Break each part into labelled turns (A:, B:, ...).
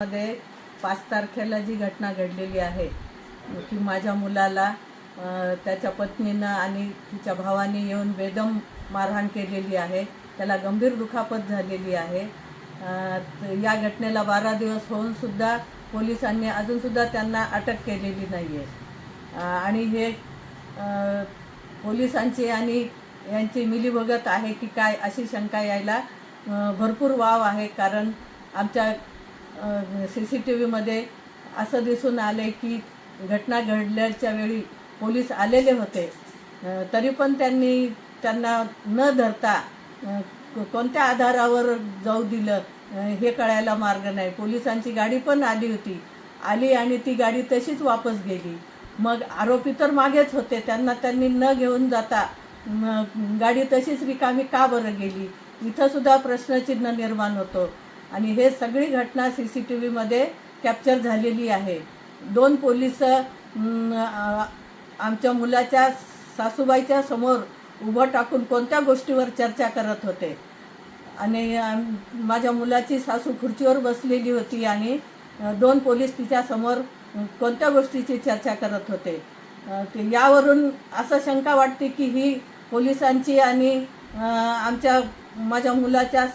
A: मध्ये पाच तारखेला जी घटना घडलेली आहे की माझ्या मुलाला त्याच्या पत्नीनं आणि तिच्या भावाने येऊन बेदम मारहाण केलेली आहे. त्याला गंभीर दुखापत झालेली आहे. या घटनेला बारा दिवस होऊन सुद्धा पोलिसांनी अजूनसुद्धा त्यांना अटक केलेली नाही आहे आणि हे पोलिसांची आणि यांची मिलीभगत आहे की काय अशी शंका यायला भरपूर वाव आहे. कारण आमच्या सी सी टी व्हीमध्ये असं दिसून आले की घटना घडल्याच्या वेळी पोलीस आलेले होते. तरी पण त्यांनी त्यांना न धरता कोणत्या आधारावर जाऊ दिलं हे कळायला मार्ग नाही. पोलिसांची गाडी पण आली होती. आली आणि ती गाडी तशीच वापस गेली. मग आरोपी तर मागेच होते. त्यांना त्यांनी न घेऊन जाता गाडी तशीच रिकामी का बरं गेली? इथंसुद्धा प्रश्नचिन्ह निर्माण होतो. आणि हे सगळी घटना सी सी टी व्हीमध्ये कॅप्चर झालेली आहे. दोन पोलीस आमच्या मुलाच्या सासूबाईच्या समोर उभं टाकून कोणत्या गोष्टीवर चर्चा करत होते? आणि माझ्या मुलाची सासू खुर्चीवर बसलेली होती आणि दोन पोलीस तिच्या समोर कोणत्या गोष्टीची चर्चा करत होते? यावरून असं शंका वाटते की ही पोलिसांची आणि आमच्या माझ्या मुलाच्या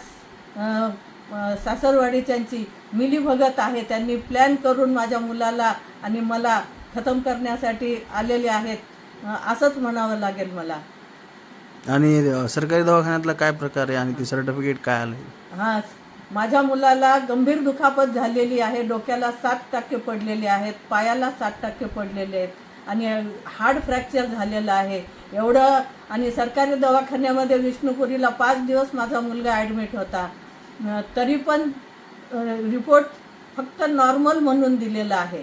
A: सासरवाडीच्यांची मिलीभगत आहे. त्यांनी प्लॅन करून माझ्या मुलाला आणि मला खतम करण्यासाठी आलेले आहेत. असंच म्हणावं लागेल मला.
B: आणि सरकारी दवाखान्यातला काय प्रकार आहे आणि ते सर्टिफिकेट काय आलं
A: हा माझ्या मुलाला गंभीर दुखापत झालेली आहे. डोक्याला सात टक्के पडलेले आहेत. पायाला सात टक्के पडलेले आहेत. आणि हार्ड फ्रॅक्चर झालेलं आहे. एवढं आणि सरकारी दवाखान्यामध्ये विष्णुपुरीला पाच दिवस माझा मुलगा ॲडमिट होता. तरी पण रिपोर्ट फक्त नॉर्मल म्हणून दिलेला आहे.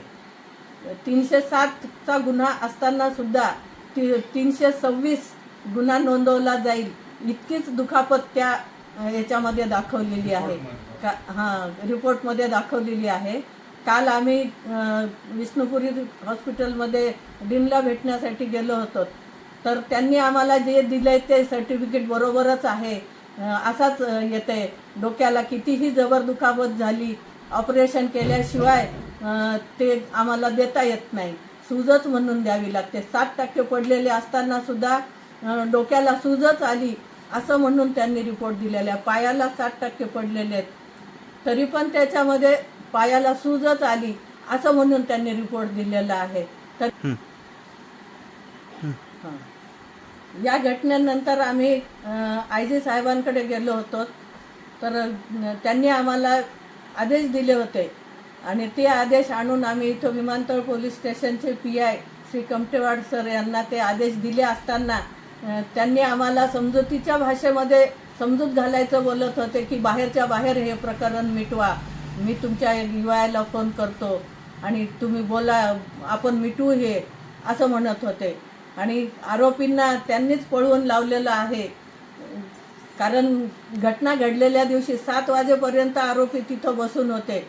A: तीनशे सातचा गुन्हा असताना सुद्धा ती तीनशे सव्वीस गुन्हा नोंदवला जाईल इतकीच दुखापत त्या याच्यामध्ये दाखवलेली आहे. का हां रिपोर्टमध्ये दाखवलेली आहे. काल आम्ही विष्णुपुरी हॉस्पिटलमध्ये डीनला भेटण्यासाठी गेलो होतो. तर त्यांनी आम्हाला जे दिलंय ते सर्टिफिकेट बरोबरच आहे. असाच येते डोक्याला कितीही जबर दुखापत झाली ऑपरेशन केल्याशिवाय ते आम्हाला देता येत नाही. सूजच म्हणून द्यावी लागते. सात टक्के पडलेले असताना सुद्धा डोक्याला सूजच आली असं म्हणून त्यांनी रिपोर्ट दिलेला आहे. पायाला सात टक्के पडलेले आहेत. तरी पण त्याच्यामध्ये पायाला सूजच आली असं म्हणून त्यांनी रिपोर्ट दिलेला आहे. तर
B: हं.
A: या घटनेनंतर आम्ही आय जी साहेबांकडे गेलो होतो. तर त्यांनी आम्हाला आदेश दिले होते. आणि ते आदेश आणून आम्ही इथं विमानतळ पोलीस स्टेशनचे P I Shri Kamtewad sir यांना ते आदेश दिले असताना त्यांनी आम्हाला समजुतीच्या भाषेमध्ये समजूत घालायचं बोलत होते की बाहेरच्या बाहेर हे प्रकरण मिटवा. मी तुमच्या युवायला फोन करतो आणि तुम्ही बोला आपण मिटवू हे असं म्हणत होते. आणि आरोपींना त्यांनीच पळवून लावलेलं आहे. कारण घटना घडलेल्या दिवशी सात वाजेपर्यंत आरोपी तिथं बसून होते.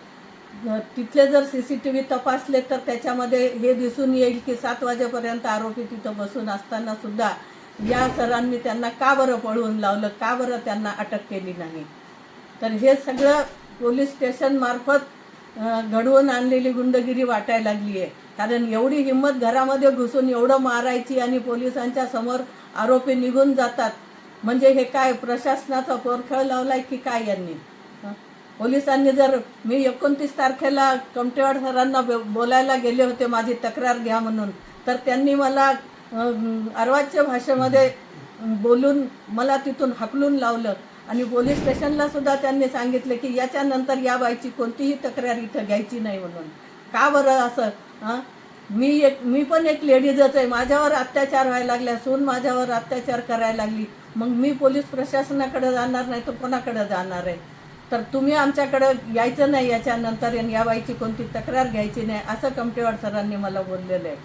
A: तिथले जर सी सी टी व्ही तपासले तर त्याच्यामध्ये हे दिसून येईल की सात वाजेपर्यंत आरोपी तिथं बसून असताना सुद्धा या सरांनी त्यांना का बरं पळवून लावलं का बरं त्यांना अटक केली नाही? तर हे सगळं पोलीस स्टेशन मार्फत घडवून आणलेली गुंडगिरी वाटायला लागली आहे कारण एवढी हिंमत घरामध्ये घुसून एवढं मारायची आणि पोलिसांच्या समोर आरोपी निघून जातात. म्हणजे हे काय प्रशासनाचा पोरखळ लावलाय की काय यांनी? पोलिसांनी जर मी एकोणतीस तारखेला कमटेवाड सरांना बो- बोलायला गेले होते माझी तक्रार घ्या म्हणून. तर त्यांनी मला अर्वाच्य भाषेमध्ये बोलून मला तिथून हाकलून लावलं. आणि पोलीस स्टेशनला सुद्धा त्यांनी सांगितले की याच्यानंतर या बाईची कोणतीही तक्रार इथं घ्यायची नाही म्हणून. का बरं असं हां? मी एक मी पण एक लेडीजच आहे. माझ्यावर अत्याचार व्हायला लागल्या सून माझ्यावर अत्याचार करायला लागली. मग मी पोलीस प्रशासनाकडे जाणार नाही तर कोणाकडे जाणार आहे? तर तुम्ही आमच्याकडं यायचं नाही याच्यानंतर या बाईची कोणती तक्रार घ्यायची नाही असं कमटेवाड सरांनी मला बोललेलं आहे.